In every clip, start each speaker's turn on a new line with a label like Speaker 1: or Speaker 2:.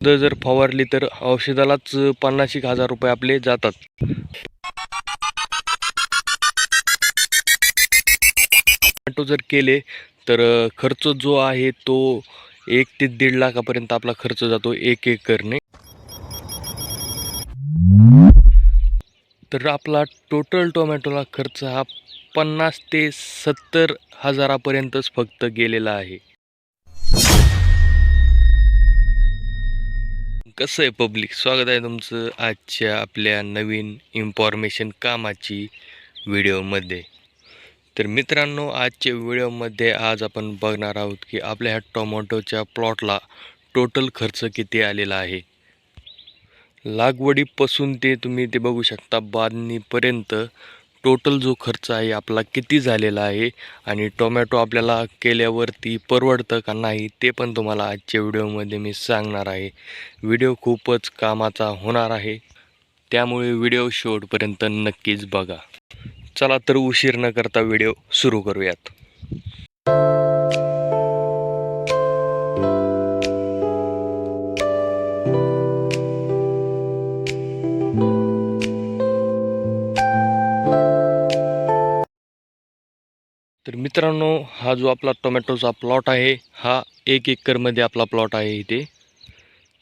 Speaker 1: औषधं जर फवारली तर औषधालाच पन्नास एक हजार रुपये आपले जातात. टोमॅटो जर केले तर खर्च जो आहे तो एक ते दीड लाखापर्यंत आपला खर्च जातो एक एकरने. तर आपला टोटल टोमॅटोला खर्च हा पन्नास ते सत्तर हजारापर्यंतच फक्त गेलेला आहे. कसं आहे पब्लिक स्वागत आहे तुमचं आजच्या आपल्या नवीन इन्फॉर्मेशन कामाची व्हिडिओमध्ये तर मित्रांनो आजच्या व्हिडिओमध्ये आज आपण बघणार आहोत की आपल्या ह्या टोमॅटोच्या प्लॉटला टोटल खर्च किती आलेला आहे. लागवडीपासून ते तुम्ही ते बघू शकता बांधणीपर्यंत टोटल जो खर्च आहे आपला किती झालेला आहे आणि टोमॅटो आपल्याला केल्यावरती परवडतं का नाही ते पण तुम्हाला आजच्या व्हिडिओमध्ये मी सांगणार आहे. व्हिडिओ खूपच कामाचा होणार आहे. त्यामुळे व्हिडिओ शेवटपर्यंत नक्कीच बघा. चला तर उशीर न करता व्हिडिओ सुरू करूयात. तर मित्रांनो हा जो आपला टोमॅटोचा प्लॉट आहे हा एक एकरमध्ये आपला प्लॉट आहे इथे.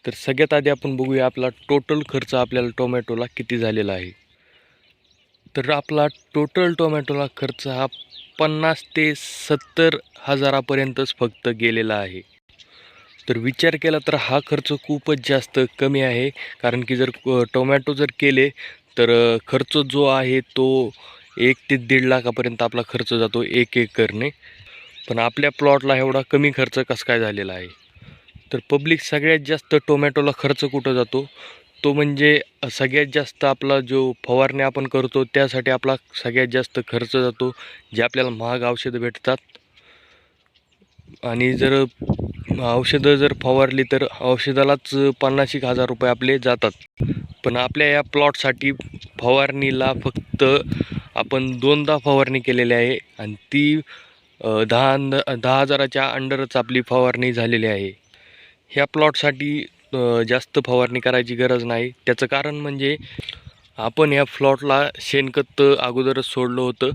Speaker 1: तर सगळ्यात आधी आपण बघूया आपला टोटल खर्च आपल्याला टोमॅटोला किती झालेला आहे. तर आपला टोटल टोमॅटोला खर्च हा पन्नास ते सत्तर हजारापर्यंतच फक्त गेलेला आहे. तर विचार केला तर हा खर्च खूपच जास्त कमी आहे कारण की जर टोमॅटो जर केले तर खर्च जो आहे तो एक ते दीड लाखापर्यंत आपला खर्च जातो एक एकरने. पण आपल्या प्लॉटला एवढा कमी खर्च कसं काय झालेला आहे? तर पब्लिक सगळ्यात जास्त टोमॅटोला खर्च कुठं जातो? तो म्हणजे सगळ्यात जास्त आपला जो फवारणी आपण करतो त्यासाठी आपला सगळ्यात जास्त खर्च जातो जे आपल्याला महाग औषधं भेटतात. आणि जर औषधं जर फवारली तर औषधालाच पन्नास एक हजार रुपये आपले जातात. पण आपल्या या प्लॉटसाठी फवारणीला फक्त आपण दोनदा फवारणी केलेली आहे आणि ती दहा अंद- दहा हजाराच्या अंडरच आपली फवारणी झालेली आहे. ह्या प्लॉटसाठी जास्त फवारणी करायची गरज नाही. त्याचं कारण म्हणजे आपण ह्या प्लॉटला शेणखत अगोदरच सोडलं होतं.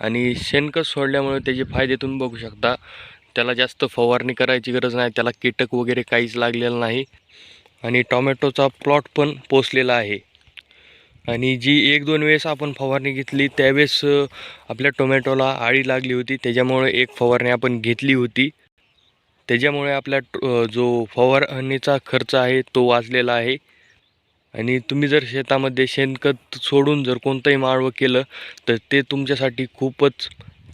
Speaker 1: आणि शेणखत सोडल्यामुळे त्याचे फायदे तुम्ही बघू शकता. त्याला जास्त फवारणी करायची गरज नाही. त्याला कीटक वगैरे काहीच लागलेलं नाही. आणि टॉमॅटोचा प्लॉट पण पोचलेला आहे. आणि जी एक दोन वेळेस आपण फवारणी घेतली त्यावेळेस आपल्या टोमॅटोला आळी लागली होती. त्याच्यामुळे एक फवारणी आपण घेतली होती. त्याच्यामुळे आपल्या जो फवारणीचा खर्च आहे तो वाचलेला आहे. आणि तुम्ही जर शेतामध्ये शेणखत सोडून जर कोणतंही माळवं केलं तर ते तुमच्यासाठी खूपच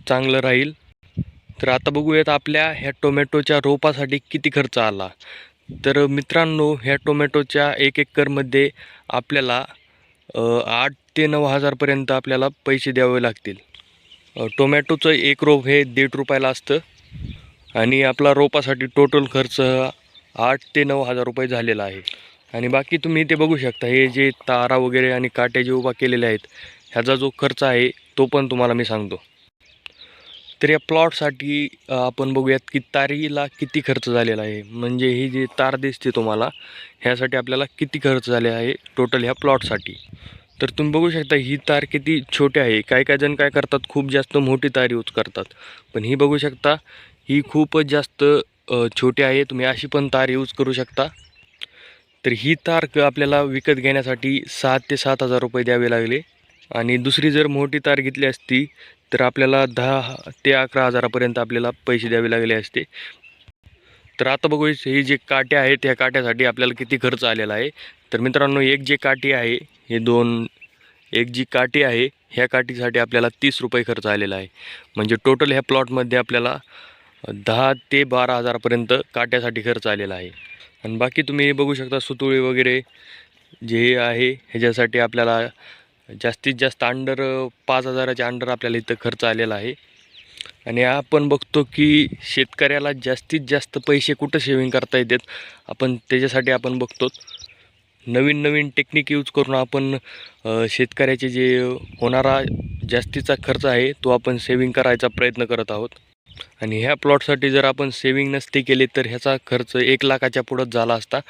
Speaker 1: चांगलं राहील. तर आता बघूयात आपल्या ह्या टोमॅटोच्या रोपासाठी किती खर्च आला. तर मित्रांनो ह्या टोमॅटोच्या एक एकरमध्ये आपल्याला आठ ते नऊ हजारपर्यंत आपल्याला पैसे द्यावे लागतील. टोमॅटोचं एक रोप हे दीड रुपयाला असतं आणि आपला रोपासाठी टोटल खर्च आठ ते नऊ हजार रुपये झालेला आहे. आणि बाकी तुम्ही ते बघू शकता हे जे तारा वगैरे आणि काट्या जे उभा केलेले आहेत ह्याचा जो खर्च आहे तो पण तुम्हाला मी सांगतो. तर या प्लॉटसाठी आपण बघूयात की तारीला किती खर्च झालेला आहे. म्हणजे ही जी तार दिसते तुम्हाला ह्यासाठी आपल्याला किती खर्च झाले आहे टोटल ह्या प्लॉटसाठी. तर तुम्ही बघू शकता ही तार किती छोटी आहे. काही काही जण काय करतात खूप जास्त मोठी तार यूज करतात. पण ही बघू शकता ही खूपच जास्त छोटी आहे. तुम्ही अशी पण तार यूज करू शकता. तर ही तार आपल्याला विकत घेण्यासाठी सात ते सात हजार रुपये द्यावे लागले. आणि दुसरी जर मोठी तार घेतली असती तर आपल्याला दहा ते अकरा हजारापर्यंत आपल्याला पैसे द्यावे लागले असते. तर आता बघू ही जे काटे आहेत ह्या काट्यासाठी आपल्याला किती खर्च आलेला आहे. तर मित्रांनो एक जे काठी आहे हे दोन एक जी काठी आहे ह्या काठीसाठी आपल्याला तीस रुपये खर्च आलेला आहे. म्हणजे टोटल ह्या प्लॉटमध्ये आपल्याला दहा ते बारा हजारापर्यंत काट्यासाठी खर्च आलेला आहे. आणि बाकी तुम्ही हे बघू शकता सुतुळी वगैरे जे आहे ह्याच्यासाठी आपल्याला जास्तीत जास्त अंडर पाच हजाराच्या अंडर आपल्याला इथं खर्च आलेला आहे. आणि आपण बघतो की शेतकऱ्याला जास्तीत जास्त पैसे कुठं सेविंग करता येतात आपण त्याच्यासाठी आपण बघतो. नवीन नवीन टेक्निक यूज करून आपण शेतकऱ्याचे जे होणारा जास्तीचा खर्च आहे तो आपण सेविंग करायचा प्रयत्न करत आहोत. आणि ह्या प्लॉटसाठी जर आपण सेविंग नसते केले तर ह्याचा खर्च एक लाखाच्या पुढंच झाला असता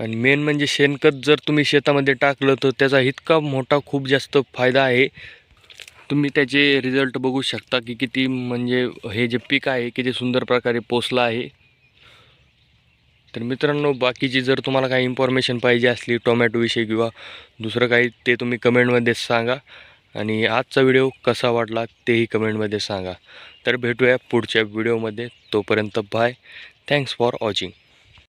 Speaker 1: आणि मेन म्हणजे शेणखत जर तुम्ही शेतामध्ये टाकलं तर त्याचा इतका मोठा खूप जास्त फायदा आहे. तुम्ही त्याचे रिझल्ट बघू शकता की किती म्हणजे हे जे पीक आहे किती सुंदर प्रकारे पोचलं आहे. तर मित्रांनो बाकीची जर तुम्हाला काही इन्फॉर्मेशन पाहिजे असली टोमॅटोविषयी किंवा दुसरं काही ते तुम्ही कमेंटमध्ये सांगा. आणि आजचा व्हिडिओ कसा वाटला तेही कमेंटमध्ये सांगा. तर भेटूया पुढच्या व्हिडिओमध्ये तोपर्यंत बाय थँक्स फॉर वॉचिंग